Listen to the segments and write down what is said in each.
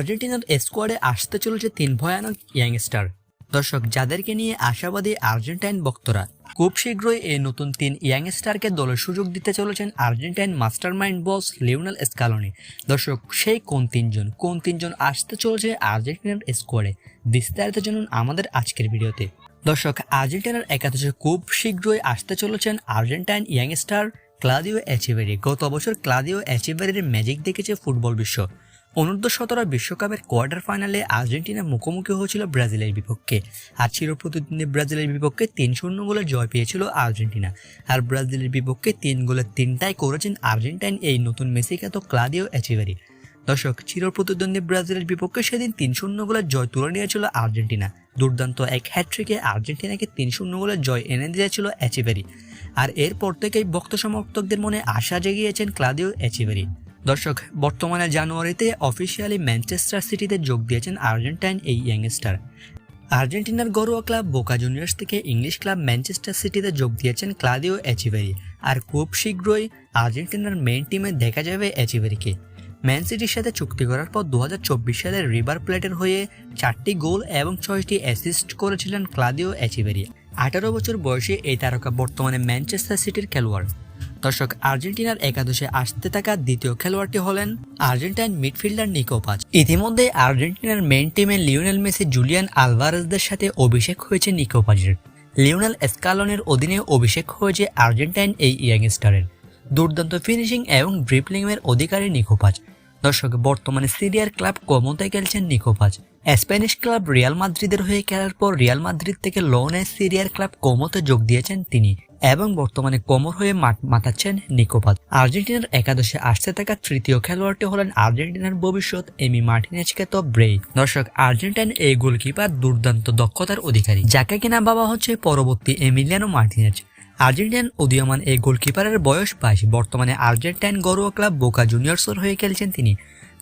আর্জেন্টিনার স্কোয়াডে আসতে চলেছে তিন ভয়ানক ইয়াংস্টার। দর্শক, যাদেরকে নিয়ে আশাবাদী আর্জেন্টাইন ভক্তরা, খুব শীঘ্রই এই নতুন তিন ইয়াংস্টারকে দলের সুযোগ দিতে চলেছেন Argentine mastermind boss Lionel Scaloni. দর্শক, সেই কোন তিনজন কোন তিনজন আসতে চলেছে আর্জেন্টিনার স্কোয়াডে, বিস্তারিত জানুন আমাদের আজকের ভিডিওতে। দর্শক, আর্জেন্টিনার একাদশে খুব শীঘ্রই আসতে চলেছেন আর্জেন্টাইন ইয়াংস্টার ক্লাদিও এচিভেরি। গত বছর ক্লাদিও এচিভেরির ম্যাজিক দেখেছে ফুটবল বিশ্ব। অনূর্ধ্ব সতেরো বিশ্বকাপের কোয়ার্টার ফাইনালে আর্জেন্টিনা মুখোমুখি হয়েছিল ব্রাজিলের বিপক্ষে। আর চিরপ্রতিদ্বন্দ্বী ব্রাজিলের বিপক্ষে তিন শূন্য গোলে জয় পেয়েছিল আর্জেন্টিনা। আর ব্রাজিলের বিপক্ষে তিন গোলের তিনটাই করেছেন আর্জেন্টাইন এই নতুন মেসিখ্যাত ক্লাদিও এচিভেরি। দর্শক চিরপ্রতিদ্বন্দ্বী ব্রাজিলের বিপক্ষে সেদিন তিন শূন্য গোলের জয় তুলে নিয়েছিল আর্জেন্টিনা। দুর্দান্ত এক হ্যাট্রিকে আর্জেন্টিনাকে তিন শূন্য গোলের জয় এনে দিয়েছিল এচিভেরি। আর এরপর থেকেই ভক্ত সমর্থকদের মনে আশা জেগিয়েছেন ক্লাদিও এচিভেরি। দর্শক, বর্তমানে জানুয়ারিতে অফিসিয়ালি ম্যানচেস্টার সিটিতে যোগ দিয়েছেন আর্জেন্টাইন এই ইয়াংস্টার আর্জেন্টিনার ঘরোয়া ক্লাব বোকা জুনিয়র্স থেকে ইংলিশ ক্লাব ম্যানচেস্টার সিটিতে যোগ দিয়েছেন ক্লাদিও এচিভেরি। আর খুব শীঘ্রই আর্জেন্টিনার মেইন টিমে দেখা যাবে এচিভেরিকে। ম্যান সিটির সাথে চুক্তি করার পর দু সালের রিভার প্লেটের হয়ে চারটি গোল এবং ছয়টি অ্যাসিস্ট করেছিলেন ক্লাদিও এচিভেরি। আঠারো বছর বয়সে এই তারকা বর্তমানে ম্যানচেস্টার সিটির খেলোয়াড়। দর্শক, আর্জেন্টিনার একাদশে আসতে থাকা দ্বিতীয় খেলোয়াড়টি হলেন আর্জেন্টাইন মিডফিল্ডার নিকো পাচ। ইতিমধ্যে আর্জেন্টিনার মেন টিমে লিওনেল মেসি, জুলিয়ান আলভারেজদের সাথে অভিষেক হয়েছে নিকো পাজের লিওনেল এসকালনের অধীনে অভিষেক হয়েছে আর্জেন্টাইন এই ইয়াংস্টারের দুর্দান্ত ফিনিশিং এবং ড্রিপলিং এর অধিকারী নিকো পাচ। দর্শক, বর্তমানে সিরিয়ার ক্লাব কমোতে খেলছেন নিকো পাচ। স্প্যানিশ ক্লাব রিয়াল মাদ্রিদের হয়ে খেলার পর রিয়াল মাদ্রিদ থেকে লোনে সিরিয়ার ক্লাব কোমোতে যোগ দিয়েছেন তিনি। এবং বর্তমানে কোমর হয়ে মাতাচ্ছেন নিকোপাত আর্জেন্টিনার একাদশে আসতে থাকা তৃতীয় খেলোয়াড়টি হলেন আর্জেন্টিনার ভবিষ্যৎ এমি মার্টিনেজকে তো ব্রেই দর্শক, আর্জেন্টাইন এই গোলকিপার দুর্দান্ত দক্ষতার অধিকারী, যাকে কিনা বাবা হচ্ছে পরবর্তী এমিলিয়ানো মার্টিনেজ। আর্জেন্টাইন উদীয়মান এই গোলকিপারের বয়স বাইশ। বর্তমানে আর্জেন্টাইন ঘরোয়া ক্লাব বোকা জুনিয়র্সের হয়ে খেলছেন তিনি।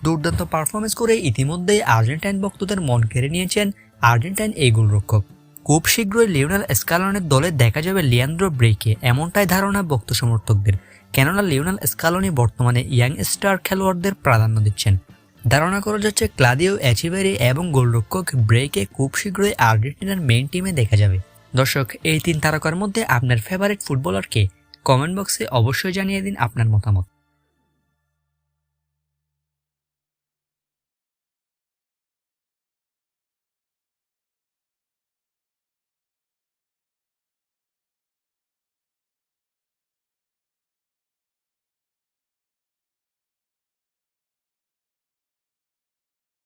দুর্দান্ত পারফরমেন্স করে ইতিমধ্যেই আর্জেন্টাইন ভক্তদের মন কেড়ে নিয়েছেন আর্জেন্টাইন এই গোলরক্ষক। খুব শীঘ্রই লিওনাল স্কালনের দলে দেখা যাবে লিয়ান্দ্রো ব্রেকে এমনটাই ধারণা ভক্ত সমর্থকদের। কেননা লিওনাল স্কালনি বর্তমানে ইয়াং স্টার খেলোয়াড়দের প্রাধান্য দিচ্ছেন। ধারণা করা যাচ্ছে ক্লাদিও অ্যাচিভেরি এবং গোলরক্ষক ব্রেকে খুব শীঘ্রই আর্জেন্টিনার মেইন টিমে দেখা যাবে। দর্শক, এই তিন তারকার মধ্যে আপনার ফেভারিট ফুটবলারকে কমেন্ট বক্সে অবশ্যই জানিয়ে দিন আপনার মতামত।